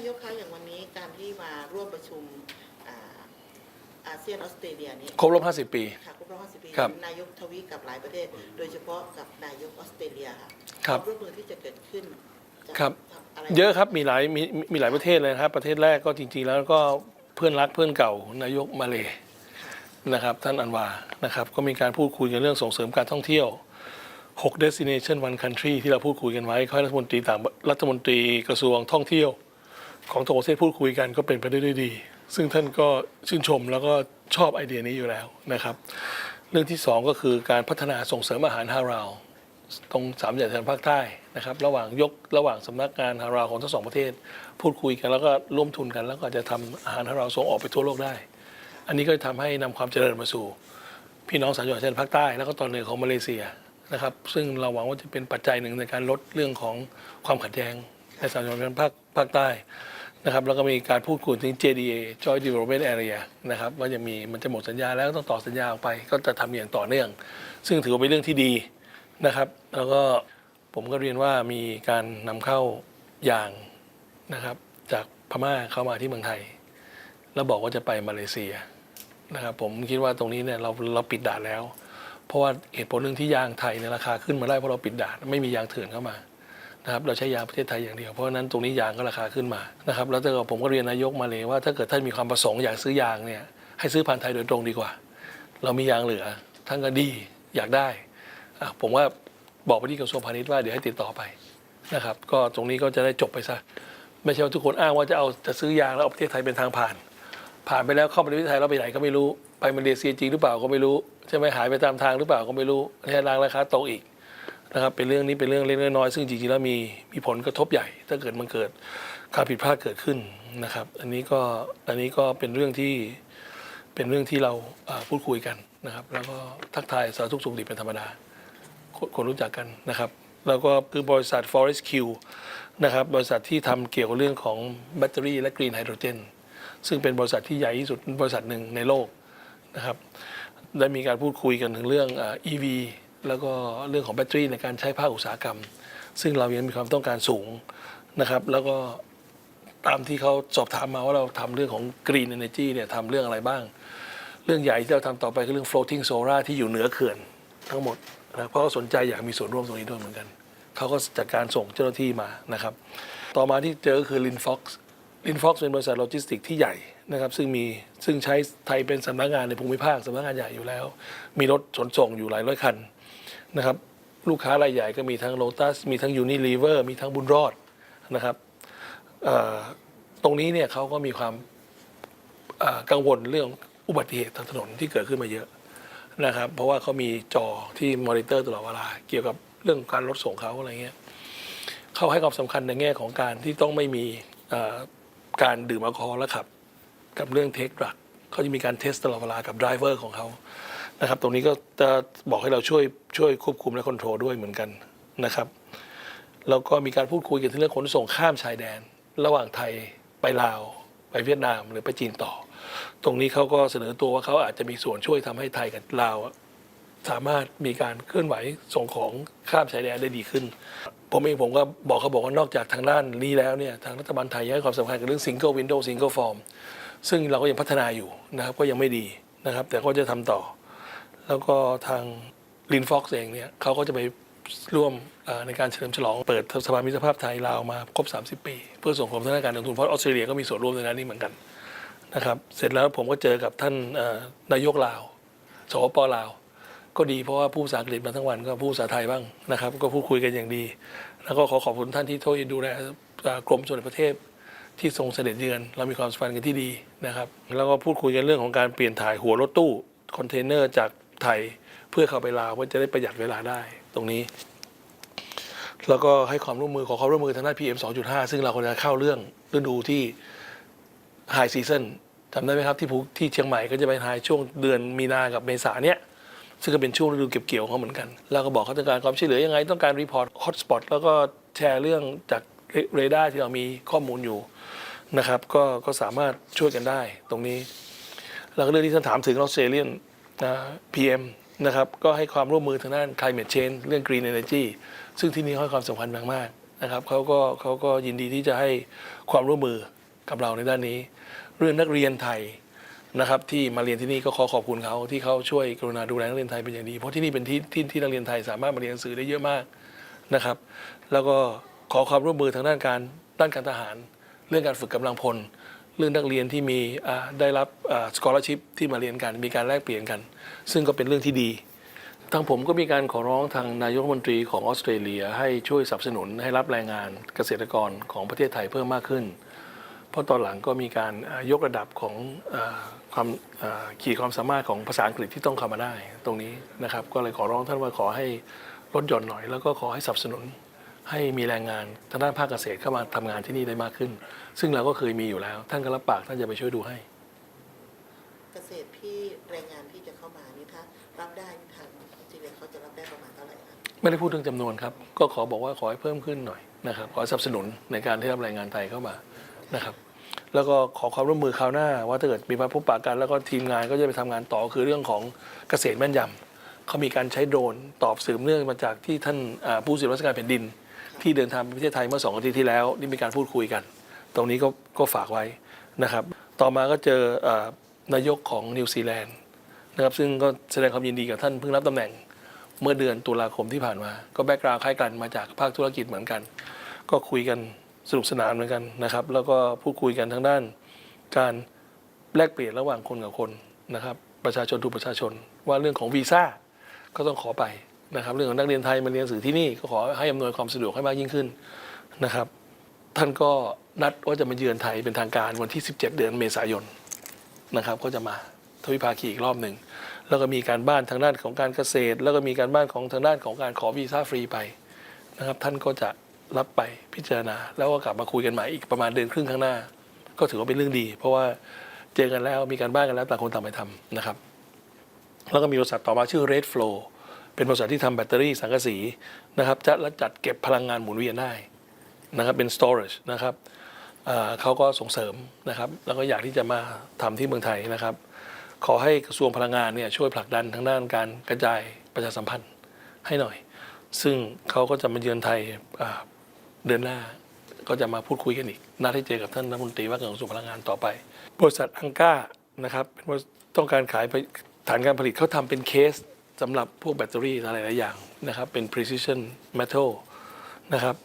ายกคะอย่างวันนี้การที่มาร่วมประชุมอ่าอาเซียนออสเตรเลียนี้ครบรอบ50 ปีค่ะครบรอบ50 ปีครับนายกทวีกับหลายประเทศ โดยเฉพาะกับนายกออสเตรเลียค่ะครับวามร่วมมือที่จะเกิดขึ้นจะครับทำอะไรเยอะครับมีหลายมีมีหลายประเทศเลยนะครับ ประเทศแรกก็จริง ๆ แล้วก็เพื่อนรักเพื่อนเก่านายกมาเลนะครับท่านอันวานะครับก็มีการพูดคุยกันเรื่องส่งเสริมการท่องเที่ยว 6 destination one country ที่เราพูดคุยกันไว้เขาให้รัฐมนตรีต่างรัฐมนตรีกระทรวงท่องเที่ยว ของทั่วประเทศพูดคุยกันก็เป็นไปได้ด้วยดี ซึ่งท่านก็ชื่นชมแล้วก็ชอบไอเดียนี้อยู่แล้วนะครับ เรื่องที่สองก็คือการพัฒนาส่งเสริมอาหารฮาราวตรงสามจังหวัดชายแดนภาคใต้นะครับ ระหว่างยกระหว่างสำนักงานฮาราวของทั้งสองประเทศ พูดคุยกันแล้วก็ร่วมทุนกัน แล้วก็จะทำอาหารฮาราวส่งออกไปทั่วโลกได้ อันนี้ก็จะทำให้นำความเจริญมาสู่ พี่น้องสามจังหวัดชายแดนภาคใต้แล้วก็ตอนเหนือของมาเลเซียนะครับ ซึ่งเราหวังว่าจะเป็นปัจจัยหนึ่งในการลดเรื่องของความขัดแย้งในสามจังหวัดชายแดนภาคภาคใต้ นะครับแล้วก็มีการพูดคุยถึง JDA Joint Development Area นะครับว่าจะมีมันจะหมดสัญญาแล้วต้องต่อสัญญาออกไป ก็จะทำอย่างต่อเนื่อง ซึ่งถือว่าเป็นเรื่องที่ดีนะครับ แล้วก็ผมก็เรียนว่ามีการนำเข้ายางนะครับ จากพม่าเข้ามาที่เมืองไทย แล้วบอกว่าจะไปมาเลเซียนะครับผมคิดว่าตรงนี้เนี่ยเราเราปิดด่านแล้ว เพราะว่าเหตุผลหนึ่งที่ยางไทยเนี่ยราคาขึ้นมาได้เพราะเราปิดด่านไม่มียางเถื่อนเข้ามา นะครับเราใช้ยางประเทศไทยอย่างเดียวเพราะนั้นตรงนี้ยางก็ราคาขึ้นมานะครับแล้วแต่ผมก็เรียนนายกมาเลยว่าถ้าเกิดท่านมีความประสงค์อยากซื้อยางเนี่ยให้ซื้อผ่านไทยโดยตรงดีกว่า เรามียางเหลือท่านก็ดีอยากได้ผมว่าบอกไปที่กระทรวงพาณิชย์ว่าเดี๋ยวให้ติดต่อไปนะครับก็ตรงนี้ก็จะได้จบไปซะไม่ใช่ว่าทุกคนอ้างว่าจะเอาจะซื้อยางแล้วเอาประเทศไทยเป็นทางผ่าน ผ่านไปแล้วเข้ามาในประเทศไทยแล้วไปไหนก็ไม่รู้ไปมาเลเซียจริงหรือเปล่าก็ไม่รู้ใช่ไหมหายไปตามทางหรือเปล่าก็ไม่รู้แค่รางราคาตกอีก นะครับเป็นเรื่องนี้เป็นเรื่องเล็กน้อยซึ่งจริงๆแล้วมีมีผลกระทบใหญ่ ถ้าเกิดมันเกิดการผิดพลาดเกิดขึ้นนะครับ อันนี้ก็อันนี้ก็เป็นเรื่องที่เป็นเรื่องที่เราพูดคุยกันนะครับ แล้วก็ทักทายสารทุกสุขดิบเป็นธรรมดาคนรู้จักกันนะครับ แล้วก็คือบริษัท Forest Q นะครับบริษัทที่ทำเกี่ยวกับเรื่องของแบตเตอรี่และกรีนไฮโดรเจนซึ่งเป็นบริษัทที่ใหญ่ที่สุดบริษัทหนึ่งในโลกนะครับได้มีการพูดคุยกันถึงเรื่องเอ่อ EV แล้วก็เรื่องของแบตเตอรี่ในการใช้ภาคอุตสาหกรรม ซึ่งเรายังมีความต้องการสูงนะครับ แล้วก็ตามที่เขาสอบถามมาว่าเราทำเรื่องของ Green Energy เนี่ยทำเรื่องอะไรบ้าง เรื่องใหญ่ที่เราทำต่อไปคือเรื่อง floating solar ที่อยู่เหนือเขื่อนทั้งหมดนะเพราะเขาสนใจอยากมีส่วนร่วมตรงนี้ด้วยเหมือนกัน เขาก็จัดการส่งเจ้าหน้าที่มานะครับ ต่อมาที่เจอก็คือ Linfox Linfox เป็นบริษัทโลจิสติกที่ใหญ่นะครับซึ่งมีซึ่งใช้ไทยเป็นสำนักงานในภูมิภาคสำนักงานใหญ่อยู่แล้ว มีรถขนส่งอยู่หลายร้อยคัน นะครับลูกค้ารายใหญ่ก็มีทั้ง Lotus มีทั้ง Unilever มีทั้งบุญรอดนะครับตรงนี้เนี่ยเขาก็มีความกังวลเรื่องอุบัติเหตุทางถนนที่เกิดขึ้นมาเยอะนะครับ เพราะว่าเขามีจอที่มอนิเตอร์ตลอดเวลาเกี่ยวกับเรื่องการรถส่งเขาอะไรเงี้ยเขาให้ความสำคัญในแง่ของการที่ต้องไม่มีการดื่มแอลกอฮอล์และขับ กับเรื่องเทคดรักเขาจะมีการเทสตลอดเวลากับไดรเวอร์ของเขา นะครับ ตรงนี้ก็จะบอกให้เราช่วยช่วยควบคุมและคอนโทรลด้วยเหมือนกันนะครับ แล้วก็มีการพูดคุยกันถึงเรื่องขนส่งข้ามชายแดน ระหว่างไทยไปลาว ไปเวียดนาม หรือไปจีนต่อ ตรงนี้เขาก็เสนอตัวว่าเขาอาจจะมีส่วนช่วยทำให้ไทยกับลาวสามารถมีการเคลื่อนไหวส่งของข้ามชายแดนได้ดีขึ้น ผมเองผมก็บอกเขาบอกว่านอกจากทางด้านนี้แล้วเนี่ยทางรัฐบาลไทยยังให้ความสำคัญกับเรื่อง single window single form ซึ่งเราก็ยังพัฒนาอยู่นะครับก็ยังไม่ดีนะครับ แต่ก็จะทำต่อ แล้วก็ทางลินฟ็อกซ์เองเนี่ยเขาก็จะไปร่วมในการเฉลิมฉลองเปิดสภามิตรภาพไทยลาวมาครบ 30 ปี เพื่อส่งเสริมทางด้านการลงทุนเพราะออสเตรเลียก็มีส่วนร่วมในนั้นนี้เหมือนกันนะครับเสร็จแล้วผมก็เจอกับท่านนายกลาวสปปลาว ก็ดีเพราะว่าผู้ภาษาอังกฤษมาทั้งวันก็พูดภาษาไทยบ้างนะครับ ก็พูดคุยกันอย่างดี แล้วก็ขอขอบคุณท่านที่ช่วยดูแลกรมส่วนประเทศที่ทรงเสด็จเยือน เรามีความสัมพันธ์กันที่ดีนะครับ แล้วก็พูดคุยกันเรื่องของการเปลี่ยนถ่ายหัวรถตู้คอนเทนเนอร์จาก ไทย เพื่อเข้าไปลาวเพื่อจะได้ประหยัดเวลาได้ตรงนี้ แล้วก็ให้ความร่วมมือขอความร่วมมือทางด้าน PM 2.5 ซึ่งเราก็จะเข้าเรื่องฤดูที่ไฮซีซันจำได้ไหมครับที่ภูที่เชียงใหม่ก็จะไปไฮช่วงเดือนมีนากับเมษาเนี้ยซึ่งก็เป็นช่วงฤดูเก็บเกี่ยวของเขาเหมือนกันแล้วก็บอกเขาต้องการความช่วยเหลือยังไง ต้องการรีพอร์ตฮอตสปอตแล้วก็แชร์เรื่องจากเรดาร์ที่เรามีข้อมูลอยู่นะครับ ก็ก็สามารถช่วยกันได้ตรงนี้ แล้วก็เรื่องที่ท่านถามถึงออสเตรเลียน นะพีเอ็มนะครับก็ให้ความร่วมมือทางด้าน climate change เรื่อง green energy ซึ่งที่นี่ให้ความสำคัญมากๆนะครับเขาก็เขาก็ยินดีที่จะให้ความร่วมมือกับเราในด้านนี้ เรื่องนักเรียนไทยนะครับที่มาเรียนที่นี่ก็ขอขอบคุณเขาที่เขาช่วยกรุณาดูแลนักเรียนไทยเป็นอย่างดี เพราะที่นี่เป็นที่ที่ที่นักเรียนไทยสามารถมาเรียนหนังสือได้เยอะมากนะครับ แล้วก็ขอความร่วมมือทางด้านการด้านการทหาร เรื่องการฝึกกำลังพล เรื่องนักเรียนที่มีได้รับสกอร์ชิพที่มาเรียนกันมีการแลกเปลี่ยนกัน ซึ่งก็เป็นเรื่องที่ดีทางผมก็มีการขอร้องทางนายกรัฐมนตรีของออสเตรเลียให้ช่วยสนับสนุนให้รับแรงงานเกษตรกรของประเทศไทยเพิ่มมากขึ้น เพราะตอนหลังก็มีการยกระดับของอความขีดความสามารถของภาษาอังกฤษที่ต้องเข้ามาได้ตรงนี้นะครับ ก็เลยขอร้องท่านว่าขอให้ลดหย่อนหน่อย แล้วก็ขอให้สนับสนุน ให้มีแรงงานทางด้านภาคเกษตรเข้ามาทำงานที่นี่ได้มากขึ้น ซึ่งเราก็เคยมีอยู่แล้ว ท่านก็รับปากท่านจะไปช่วยดูให้ เกษตรที่แรงงานที่จะเข้ามานี่ถ้ารับได้ทางออสเตรเลียเขาจะรับได้ประมาณเท่าไหร่คะไม่ได้พูดถึงจำนวนครับ ก็ขอบอกว่าขอให้เพิ่มขึ้นหน่อยนะครับขอสนับสนุนในการที่รับแรงงานไทยเข้ามานะครับ แล้วก็ขอความร่วมมือคราวหน้า ว่าถ้าเกิดมีมาพบปะกันแล้วก็ทีมงานก็จะไปทำงานต่อคือเรื่องของเกษตรแม่นยำเขามีการใช้โดรนตอบสืบเนื่องมาจากที่ท่านอ่าผู้สื่อราชการแผ่นดิน ที่เดินทางไปประเทศไทยเมื่อสองอาทิตย์ที่แล้วนี่มีการพูดคุยกัน ตรงนี้ก็ก็ฝากไว้นะครับ ต่อมาก็เจออนายกของนิวซีแลนด์นะครับซึ่งก็แสดงความยินดีกับท่านเพิ่งรับตำแหน่งเมื่อเดือนตุลาคมที่ผ่านมา ก็แบกกราวคล้ายกันมาจากภาคธุรกิจเหมือนกัน ก็คุยกันสนุกสนานเหมือนกันนะครับ แล้วก็พูดคุยกันทางด้านการแลกเปลี่ยนระหว่างคนกับคนนะครับ ประชาชนทุกประชาชนว่าเรื่องของวีซ่าก็ต้องขอไป นะครับเรื่องของนักเรียนไทยมาเรียนสือที่นี่ก็ขอให้อำนวยความสะดวกให้มากยิ่งขึ้นนะครับ ท่านก็นัดว่าจะมาเยือนไทยเป็นทางการวันที่ 17 เดือนเมษายนนะครับ ก็จะมาทวิภาคีอีกรอบหนึ่งแล้วก็มีการบ้านทางด้านของการเกษตร แล้วก็มีการบ้านของทางด้านของการขอวีซ่าฟรีไปนะครับ ท่านก็จะรับไปพิจารณา แล้วก็กลับมาคุยกันใหม่อีกประมาณเดือนครึ่งข้างหน้า ก็ถือว่าเป็นเรื่องดี เพราะว่าเจอกันแล้วมีการบ้านกันแล้วต่างคนต่างไปทำนะครับ แล้วก็มีบริษัทต่อมาชื่อ Red Flow เป็นบริษัทที่ทำแบตเตอรี่สังกะสีนะครับจะและจัดเก็บพลังงานหมุนเวียนได้นะครับเป็น storage นะครับเขาก็ส่งเสริมนะครับ แล้วก็อยากที่จะมาทำที่เมืองไทยนะครับ ขอให้กระทรวงพลังงานเนี่ยช่วยผลักดันทางด้านการกระจายประชาสัมพันธ์ให้หน่อย ซึ่งเขาก็จะมาเยือนไทยเดือนหน้าก็จะมาพูดคุยกันอีกนัดให้เจอกับท่านรัฐมนตรีว่าการกระทรวงพลังงานต่อไป บริษัทอังก้านะครับเป็นบริษัทต้องการขายฐานการผลิตเขาทำเป็นเคส สำหรับพวกแบตเตอรี่อะไรหลายอย่างนะครับเป็น precision metal นะครับ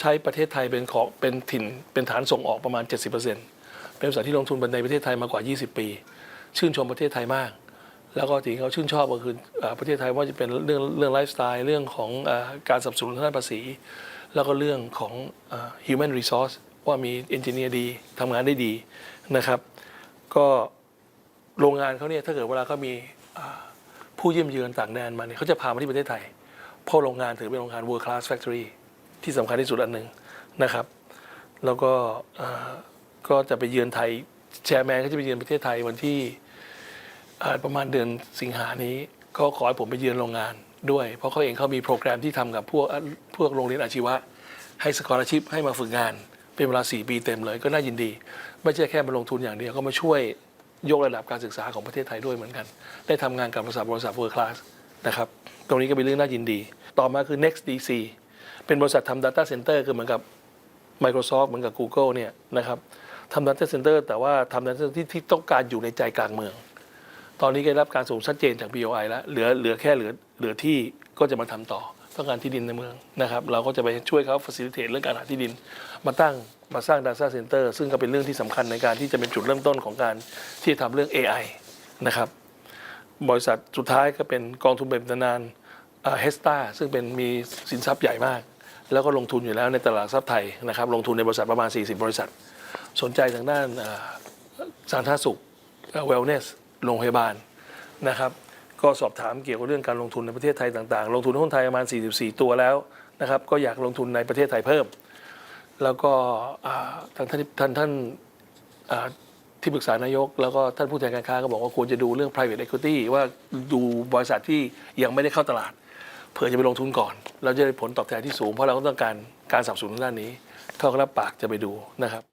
ใช้ประเทศไทยเป็นของเป็นถิ่นเป็นฐานส่งออกประมาณ 70%เป็นบริษัทที่ลงทุนในประเทศไทยมากว่า 20 ปี ชื่นชมประเทศไทยมาก แล้วก็สิ่งที่เขาชื่นชอบก็คือประเทศไทยว่าจะเป็นเรื่องเรื่องไลฟ์สไตล์เรื่องของอการสับสนุนทางด้านภาษี แล้วก็เรื่องของอ human resource ว่ามีเอนจิเนียร์ดีทำงานได้ดีนะครับ ก็โรงงานเขาเนี่ยถ้าเกิดเวลาเขามีา ผู้เยี่ยมเยือนต่างแดนมาเนี่ยเขาจะพามาที่ประเทศไทย เพราะโรงงานถือเป็นโรงงาน world class factory ที่สำคัญที่สุดอันหนึ่งนะครับ แล้วก็ก็จะไปเยือนไทยแชร์แมนก็จะไปเยือนประเทศไทยวันที่ประมาณเดือนสิงหานี้ก็ขอให้ผมไปเยือนโรงงานด้วย เพราะเขาเองเขามีโปรแกรมที่ทำกับพวกพวกโรงเรียนอาชีวะ ให้สกอร์ชิพให้มาฝึกงาน เป็นเวลา 4 ปีเต็มเลยก็น่ายินดี ไม่ใช่แค่มาลงทุนอย่างเดียวก็มาช่วย ยกระดับการศึกษาของประเทศไทยด้วยเหมือนกัน ได้ทำงานกับบริษัทบริษัท World Class นะครับตรงนี้ก็เป็นเรื่องน่ายินดี ต่อมาคือ Next DC เป็นบริษัททำ Data Center คือเหมือนกับ Microsoft เหมือนกับ Google เนี่ยนะครับทำ Data Center แต่ว่าทำ Data Center ที่ที่ต้องการอยู่ในใจกลางเมือง ตอนนี้ได้รับการส่งชัดเจนจาก BOI แล้วเหลือเหลือแค่เหลือเหลือที่ก็จะมาทำต่อต้องการที่ดินในเมืองนะครับ เราก็จะไปช่วยเขา facilitate เรื่องการหาที่ดินมาตั้ง มาสร้าง data center ซึ่งก็เป็นเรื่องที่สำคัญในการที่จะเป็นจุดเริ่มต้นของการที่จะทำเรื่อง AI นะครับ บริษัทสุดท้ายก็เป็นกองทุนแบบนานเฮสตาซึ่งเป็นมีสินทรัพย์ใหญ่มาก แล้วก็ลงทุนอยู่แล้วในตลาดทรัพย์ไทยนะครับ ลงทุนในบริษัทประมาณ 40 บริษัท สนใจทางด้านอ่าสาธารณสุขเวลเนสโรงพยาบาลนะครับก็สอบถามเกี่ยวกับเรื่องการลงทุนในประเทศไทยต่างๆ ลงทุนหุ้นไทยประมาณ 44 ตัวแล้วนะครับ ก็อยากลงทุนในประเทศไทยเพิ่ม แล้วก็อ่าทางท่านท่านท่านที่ปรึกษานายก แล้วก็ท่านผู้แทนการค้าก็บอกว่าควรจะดูเรื่อง private equity ว่าดูบริษัทที่ยังไม่ได้เข้าตลาด เผื่อจะไปลงทุนก่อน เราจะได้ผลตอบแทนที่สูงเพราะเราก็ต้องการการสับสนุนด้านนี้เขาก็รับปากจะไปดูนะครับ